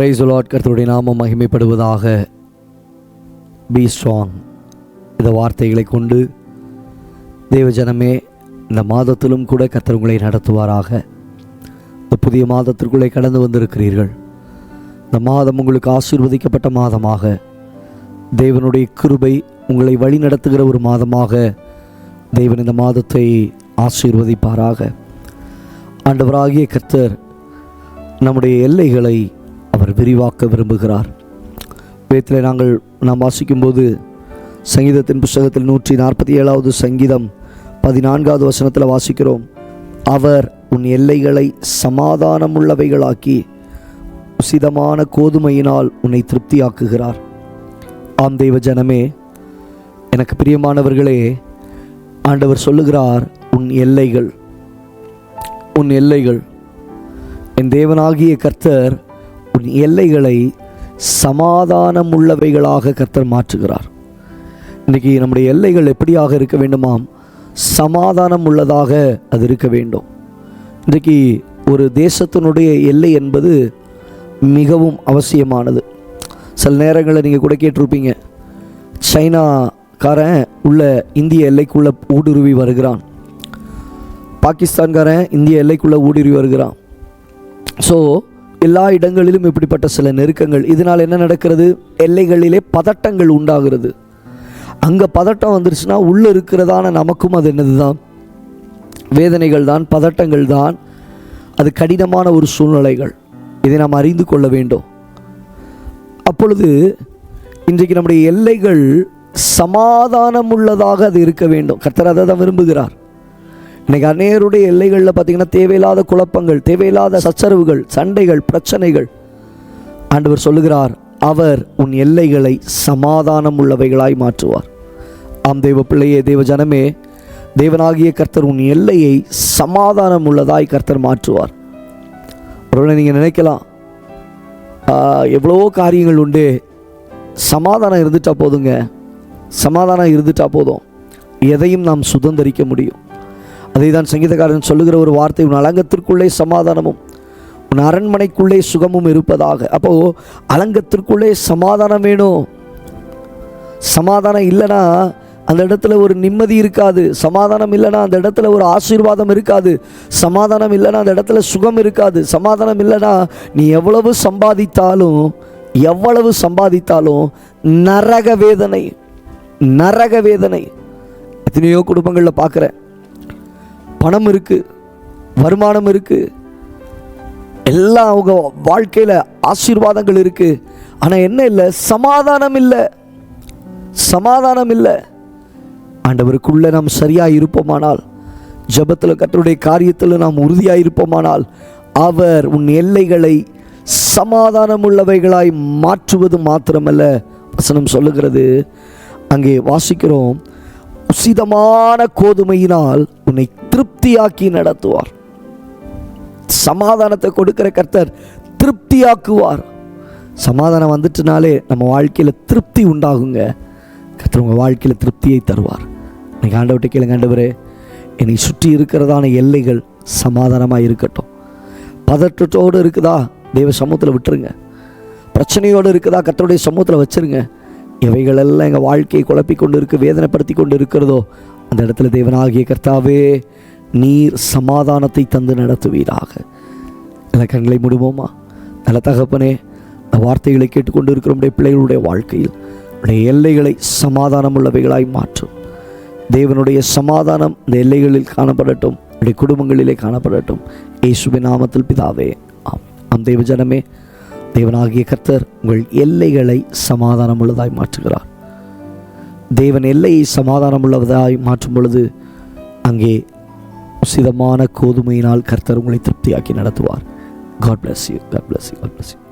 Price Lord கர்த்தருடைய நாமம் மகிமைப்படுவதாக. பி ஸ்ட்ராங் இந்த வார்த்தைகளை கொண்டு தேவஜனமே இந்த மாதத்திலும் கூட கர்த்தர் உங்களை நடத்துவாராக. இந்த புதிய மாதத்திற்குள்ளே கடந்து வந்திருக்கிறீர்கள். இந்த மாதம் உங்களுக்கு ஆசீர்வதிக்கப்பட்ட மாதமாக. தேவனுடைய கிருபை உங்களை வழி நடத்துகிற ஒரு மாதமாக தேவன் இந்த மாதத்தை ஆசீர்வதிப்பாராக. ஆண்டவராகிய கர்த்தர் நம்முடைய எல்லைகளை அவர் விரிவாக்க விரும்புகிறார். வேத்தில் நாங்கள் நாம் வாசிக்கும்போது சங்கீதத்தின் புஸ்தகத்தில் நூற்றி நாற்பத்தி ஏழாவது சங்கீதம் பதினான்காவது வசனத்தில் வாசிக்கிறோம். அவர் உன் எல்லைகளை சமாதானமுள்ளவைகளாக்கி உசிதமான கோதுமையினால் உன்னை திருப்தியாக்குகிறார். ஆம் தெய்வ ஜனமே எனக்கு பிரியமானவர்களே ஆண்டவர் சொல்லுகிறார் உன் எல்லைகள் உன் எல்லைகள் என் தேவனாகிய கர்த்தர் உன் எல்லைகளை சமாதானம் உள்ளவைகளாக கர்த்தர் மாற்றுகிறார். இன்றைக்கி நம்முடைய எல்லைகள் எப்படியாக இருக்க வேண்டுமாம்? சமாதானம் உள்ளதாக அது இருக்க வேண்டும். இன்றைக்கு ஒரு தேசத்தினுடைய எல்லை என்பது மிகவும் அவசியமானது. சில நேரங்களில் நீங்கள் கூட கேட்டிருப்பீங்க சைனாக்காரன் உள்ள இந்திய எல்லைக்குள்ளே ஊடுருவி வருகிறான். பாகிஸ்தான்காரன் இந்திய எல்லைக்குள்ளே ஊடுருவி வருகிறான். ஸோ எல்லா இடங்களிலும் இப்படிப்பட்ட சில நெருக்கங்கள். இதனால் என்ன நடக்கிறது? எல்லைகளிலே பதட்டங்கள் உண்டாகிறது. அங்கே பதட்டம் வந்துருச்சுன்னா உள்ளே இருக்கிறதான நமக்கும் அது என்னது தான் வேதனைகள் தான் பதட்டங்கள் தான். அது கடினமான ஒரு சூழ்நிலைகள். இதை நாம் அறிந்து கொள்ள வேண்டும். அப்பொழுது இன்றைக்கு நம்முடைய எல்லைகள் சமாதானம் உள்ளதாக அது இருக்க வேண்டும். கர்த்தர் அதை தான் விரும்புகிறார். இன்னைக்கு அநேருடைய எல்லைகளில் பார்த்தீங்கன்னா தேவையில்லாத குழப்பங்கள் தேவையில்லாத சச்சரவுகள் சண்டைகள் பிரச்சனைகள். ஆண்டவர் சொல்லுகிறார் அவர் உன் எல்லைகளை சமாதானம் உள்ளவைகளாய் மாற்றுவார். ஆம் தெய்வ பிள்ளையே தெய்வ ஜனமே தேவனாகிய கர்த்தர் உன் எல்லையை சமாதானம் உள்ளதாய் கர்த்தர் மாற்றுவார். ஒருவேளை நீங்கள் நினைக்கலாம் எவ்வளவோ காரியங்கள் உண்டு. சமாதானம் இருந்துட்டா போதுங்க. சமாதானம் இருந்துட்டா போதும். எதையும் நாம் சுதந்திரிக்க முடியும். அதை தான் சங்கீதக்காரன் சொல்லுகிற ஒரு வார்த்தை உன் அலங்கத்திற்குள்ளே சமாதானமும் உன் அரண்மனைக்குள்ளே சுகமும் இருப்பதாக. அப்போது அலங்கத்திற்குள்ளே சமாதானம் வேணும். சமாதானம் இல்லைன்னா அந்த இடத்துல ஒரு நிம்மதி இருக்காது. சமாதானம் இல்லைன்னா அந்த இடத்துல ஒரு ஆசீர்வாதம் இருக்காது. சமாதானம் இல்லைன்னா அந்த இடத்துல சுகம் இருக்காது. சமாதானம் இல்லைன்னா நீ எவ்வளவு சம்பாதித்தாலும் எவ்வளவு சம்பாதித்தாலும் நரக வேதனை நரக வேதனை. எத்தனையோ குடும்பங்களில் பார்க்குறேன் பணம் இருக்குது வருமானம் இருக்குது எல்லாம் அவங்க வாழ்க்கையில் ஆசீர்வாதங்கள் இருக்குது ஆனால் என்ன இல்லை? சமாதானம் இல்லை. சமாதானம் இல்லை. ஆண்டவருக்குள்ளே நாம் சரியாக இருப்போமானால் ஜெபத்தில் கர்த்தருடைய காரியத்தில் நாம் உறுதியாக இருப்போமானால் அவர் உன் எல்லைகளை சமாதானம் உள்ளவைகளாய் மாற்றுவது மாத்திரமல்ல. வசனம் சொல்லுகிறது அங்கே வாசிக்கிறோம் உசிதமான கோதுமையினால் உன்னை திருப்தியாக்கி நடத்துவார். சமாதானத்தை கொடுக்கிற கர்த்தர் திருப்தியாக்குவார். சமாதானம் வந்துட்டுனாலே நம்ம வாழ்க்கையில் திருப்தி உண்டாகுங்க. கர்த்தர் உங்கள் வாழ்க்கையில் திருப்தியை தருவார். இன்னைக்கு ஆண்டவர்கிட்ட கேளுங்க ஆண்டவரே என்னை சுற்றி இருக்கிறதான எல்லைகள் சமாதானமாக இருக்கட்டும். பதற்றத்தோடு இருக்குதா? தெய்வ சமூகத்தில் விட்டுருங்க. பிரச்சனையோடு இருக்குதா? கர்த்தருடைய சமூகத்தில் வச்சிருங்க. இவைகளெல்லாம் எங்கள் வாழ்க்கையை குழப்பி கொண்டு இருக்கு வேதனைப்படுத்தி கொண்டு இருக்கிறதோ அந்த இடத்துல தேவனாகிய கர்த்தாவே நீர் சமாதானத்தை தந்து நடத்துவீராக. நல்ல கண்களை மூடுவோமா? நல்ல தகப்பனே இந்த வார்த்தைகளை கேட்டுக்கொண்டு இருக்கிற பிள்ளைகளுடைய வாழ்க்கையில் உடைய எல்லைகளை சமாதானம் உள்ளவைகளாய் மாற்றும். தேவனுடைய சமாதானம் இந்த எல்லைகளில் காணப்படட்டும் உடைய குடும்பங்களிலே காணப்படட்டும். இயேசுவின் நாமத்தில் பிதாவே ஆம். ஆம் தேவ ஜனமே தேவனாகிய கர்த்தர் உங்கள் எல்லைகளை சமாதானம் உள்ளதாய் மாற்றுகிறார். தேவன் எல்லையை சமாதானம் உள்ளதாய் மாற்றும் பொழுது அங்கே உசிதமான கோதுமையினால் கர்த்தர் உங்களை திருப்தியாக்கி நடத்துவார். God bless you God bless you God bless you